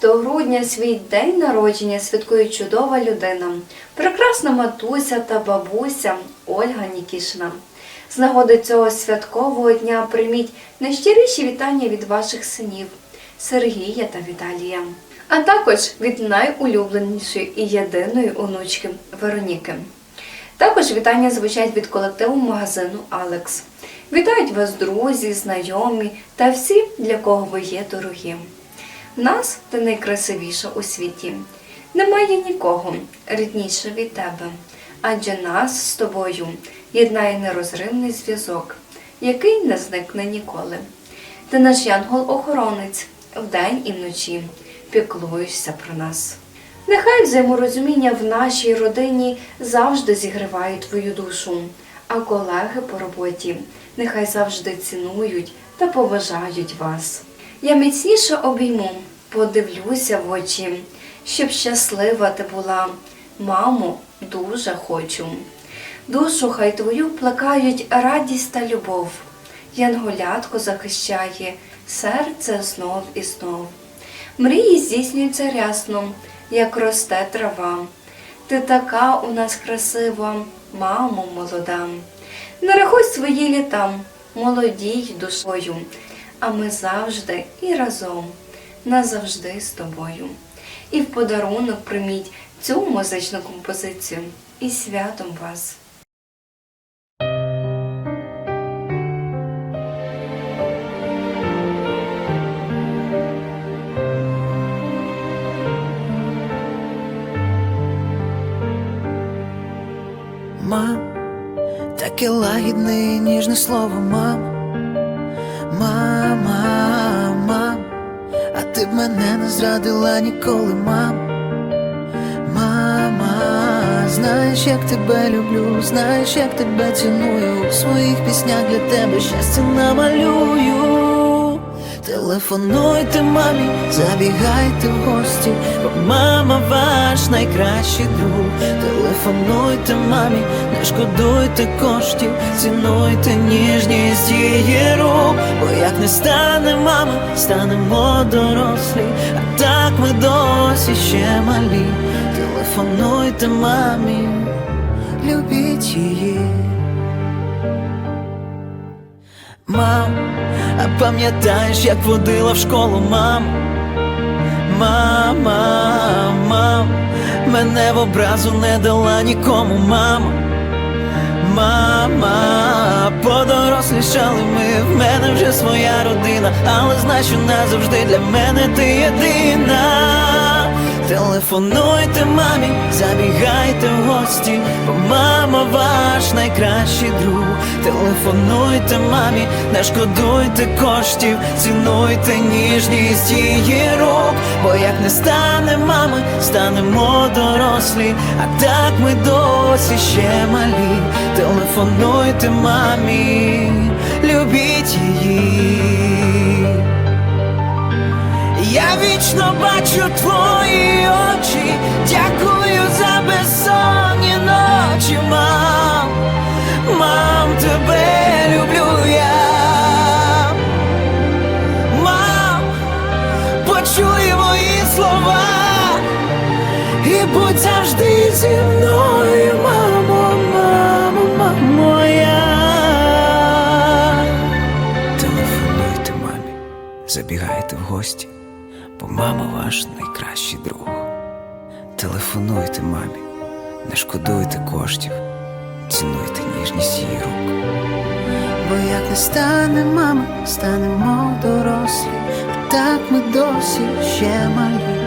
Сьогодні свій день народження святкує чудова людина, прекрасна матуся та бабуся Ольга Нікішина. З нагоди цього святкового дня прийміть найщиріші вітання від ваших синів Сергія та Віталія, а також від найулюбленішої і єдиної онучки Вероніки. Також вітання звучать від колективу магазину Алекс. Вітають вас друзі, знайомі та всі, для кого ви є дорогі. Нас ти найкрасивіша у світі. Немає нікого рідніше від тебе, адже нас з тобою єднає нерозривний зв'язок, який не зникне ніколи. Ти наш янгол-охоронець вдень і вночі піклуєшся про нас. Нехай взаєморозуміння в нашій родині завжди зігріває твою душу, а колеги по роботі нехай завжди цінують та поважають вас. Я міцніше обійму, подивлюся в очі, щоб щаслива ти була. Мамо, дуже хочу. Душу хай твою плекають радість та любов. Янголятко захищає серце знов і знов. Мрії здійснюються рясно, як росте трава. Ти така у нас красива, мамо молода. Не рахуй свої літа, молодій душою, а ми завжди і разом, назавжди з тобою. І в подарунок прийміть цю музичну композицію і святом вас. Мам, таке лагідне ніжне слово, мам. Мама, мам, а ти б мене не зрадила ніколи, мам. Мама, знаєш, як тебе люблю, знаєш, як тебе ціную. У своїх піснях для тебе щастя намалюю. Телефонуйте мамі, забігайте в гості, бо мама ваш найкращий друг. Телефонуйте мамі, не шкодуйте коштів, цінуйте ніжність її рук. Бо як не стане мама, станемо дорослі, а так ми досі ще малі. Телефонуйте мамі, любіть її. Мам, а пам'ятаєш, як водила в школу, мам? Мама, мам, мене в образу не дала нікому, мама. Мама, подорослішали ми, в мене вже своя родина, але знай, що назавжди для мене ти єдина. Телефонуйте мамі, забігайте в гості, бо мама ваш найкращий друг. Телефонуйте мамі, не шкодуйте коштів, цінуйте ніжність її рук. Бо як не стане мами, станемо дорослі, а так ми досі ще малі. Телефонуйте мамі, любіть її. Я вічно бачу твої очі, дякую зі мною, мамо, мамо, мамо моя. Телефонуйте мамі, забігайте в гості, бо мама ваш найкращий друг. Телефонуйте мамі, не шкодуйте коштів, цінуйте ніжність її рук. Бо як не стане мама, станемо дорослі, так ми досі ще малі.